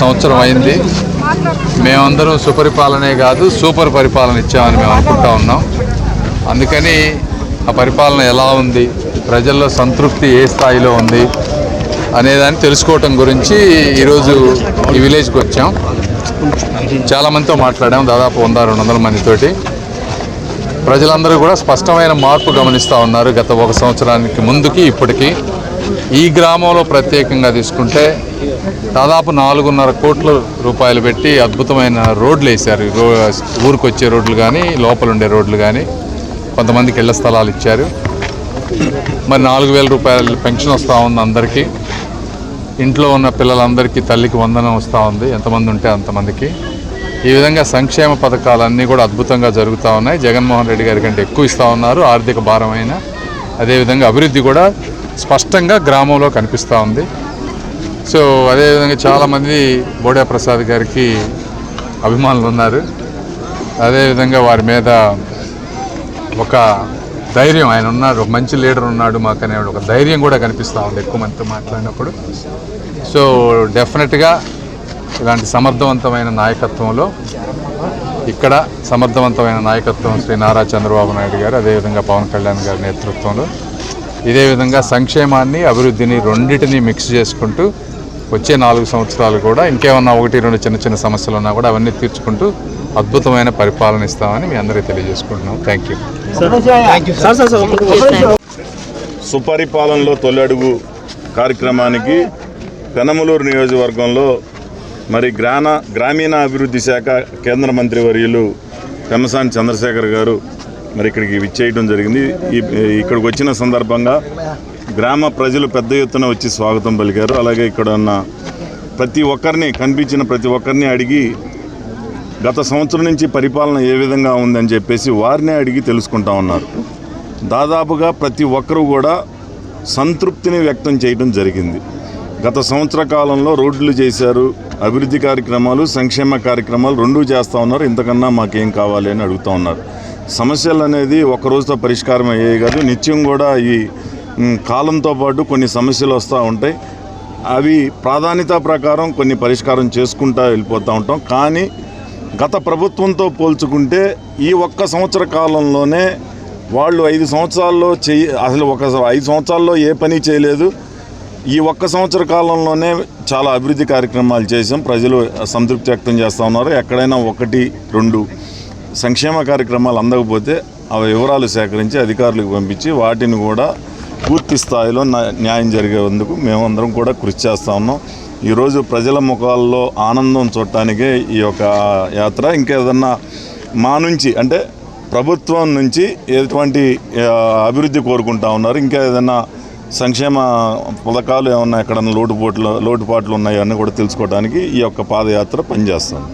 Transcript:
సంవత్సరం అయింది. మేమందరం సుపరిపాలనే కాదు సూపర్ పరిపాలన ఇచ్చామని మేము అనుకుంటా ఉన్నాం. అందుకని ఆ పరిపాలన ఎలా ఉంది ప్రజల్లో సంతృప్తి ఏ స్థాయిలో ఉంది అనేదాన్ని తెలుసుకోవటం గురించి ఈరోజు ఈ విలేజ్కి వచ్చాం. చాలామందితో మాట్లాడాం దాదాపు వంద రెండు వందల మందితోటి. ప్రజలందరూ కూడా స్పష్టమైన మార్పు గమనిస్తూ ఉన్నారు గత ఒక సంవత్సరానికి ముందుకి ఇప్పటికీ. ఈ గ్రామంలో ప్రత్యేకంగా తీసుకుంటే దాదాపు నాలుగున్నర కోట్ల రూపాయలు పెట్టి అద్భుతమైన రోడ్లు వేశారు. ఊరికి వచ్చే రోడ్లు కానీ లోపల ఉండే రోడ్లు కానీ కొంతమందికి ఇళ్ళ స్థలాలు ఇచ్చారు. మరి నాలుగు వేల రూపాయల పెన్షన్ వస్తూ ఉంది అందరికీ. ఇంట్లో ఉన్న పిల్లలందరికీ తల్లికి వందనం వస్తూ ఉంది. ఎంతమంది ఉంటే అంతమందికి. ఈ విధంగా సంక్షేమ పథకాలన్నీ కూడా అద్భుతంగా జరుగుతూ ఉన్నాయి. జగన్మోహన్ రెడ్డి గారి కంటే ఎక్కువ ఇస్తూ ఉన్నారు. ఆర్థిక భారమైన. అదేవిధంగా అభివృద్ధి కూడా స్పష్టంగా గ్రామంలో కనిపిస్తూ ఉంది. సో అదేవిధంగా చాలామంది బోడే ప్రసాద్ గారికి అభిమానులు ఉన్నారు అదేవిధంగా వారి మీద ఒక ధైర్యం ఆయన ఉన్నాడు ఒక మంచి లీడర్ ఉన్నాడు మాకు అనే ఒక ధైర్యం కూడా కనిపిస్తూ ఉంది ఎక్కువ మందితో మాట్లాడినప్పుడు. సో డెఫినెట్గా ఇలాంటి సమర్థవంతమైన నాయకత్వంలో ఇక్కడ సమర్థవంతమైన నాయకత్వం శ్రీ నారా చంద్రబాబు నాయుడు గారు అదేవిధంగా పవన్ కళ్యాణ్ గారి నేతృత్వంలో ఇదే విధంగా సంక్షేమాన్ని అభివృద్ధిని రెండింటిని మిక్స్ చేసుకుంటూ వచ్చే నాలుగు సంవత్సరాలు కూడా ఇంకేమన్నా ఒకటి రెండు చిన్న చిన్న సమస్యలు ఉన్నా కూడా అవన్నీ తీర్చుకుంటూ అద్భుతమైన పరిపాలన ఇస్తామని మీ అందరికీ తెలియజేసుకుంటున్నాం. థ్యాంక్ యూ సుపరిపాలనలో తొలి అడుగు కార్యక్రమానికి పెనమలూరు నియోజకవర్గంలో మరి గ్రామ గ్రామీణ అభివృద్ధి శాఖ కేంద్ర మంత్రి వర్యులు పెమ్మసాని చంద్రశేఖర్ గారు మరి ఇక్కడికి విచ్చేయడం జరిగింది. ఈ ఇక్కడికి వచ్చిన సందర్భంగా గ్రామ ప్రజలు పెద్ద ఎత్తున వచ్చి స్వాగతం పలికారు. అలాగే ఇక్కడ ఉన్న ప్రతి ఒక్కరిని కనిపించిన ప్రతి ఒక్కరిని అడిగి గత సంవత్సరం నుంచి పరిపాలన ఏ విధంగా ఉందని చెప్పేసి వారినే అడిగి తెలుసుకుంటా ఉన్నారు. దాదాపుగా ప్రతి ఒక్కరూ కూడా సంతృప్తిని వ్యక్తం చేయడం జరిగింది. గత సంవత్సర కాలంలో రోడ్లు చేశారు అభివృద్ధి కార్యక్రమాలు సంక్షేమ కార్యక్రమాలు రెండూ చేస్తూ ఉన్నారు. ఇంతకన్నా మాకేం కావాలి అని అడుగుతూ ఉన్నారు. సమస్యలు అనేది ఒక రోజుతో పరిష్కారం అయ్యేవి కాదు. నిత్యం కూడా ఈ కాలంతో పాటు కొన్ని సమస్యలు వస్తూ ఉంటాయి. అవి ప్రాధాన్యత ప్రకారం కొన్ని పరిష్కారం చేసుకుంటా వెళ్ళిపోతూ ఉంటాం. కానీ గత ప్రభుత్వంతో పోల్చుకుంటే ఈ ఒక్క సంవత్సర కాలంలోనే వాళ్ళు ఐదు సంవత్సరాల్లో చెయ్యి అసలు ఒక ఐదు సంవత్సరాల్లో ఏ పని చేయలేదు. ఈ ఒక్క సంవత్సర కాలంలోనే చాలా అభివృద్ధి కార్యక్రమాలు చేసాం ప్రజలు సంతృప్తి వ్యక్తం చేస్తూ ఉన్నారు. ఎక్కడైనా ఒకటి రెండు సంక్షేమ కార్యక్రమాలు అందకపోతే ఆ వివరాలు సేకరించి అధికారులకు పంపించి వాటిని కూడా పూర్తి స్థాయిలో న్యాయం జరిగేందుకు మేమందరం కూడా కృషి చేస్తూ ఉన్నాం. ఈరోజు ప్రజల ముఖాల్లో ఆనందం చూడటానికే ఈ యొక్క యాత్ర. ఇంకేదన్నా మా నుంచి అంటే ప్రభుత్వం నుంచి ఎటువంటి అభివృద్ధి కోరుకుంటా ఉన్నారు. ఇంకా ఏదైనా సంక్షేమ పథకాలు ఏమన్నా ఎక్కడన్నా లోటుపోట్లు లోటుపాట్లు ఉన్నాయో అన్నీ కూడా తెలుసుకోవడానికి ఈ యొక్క పాదయాత్ర పనిచేస్తుంది.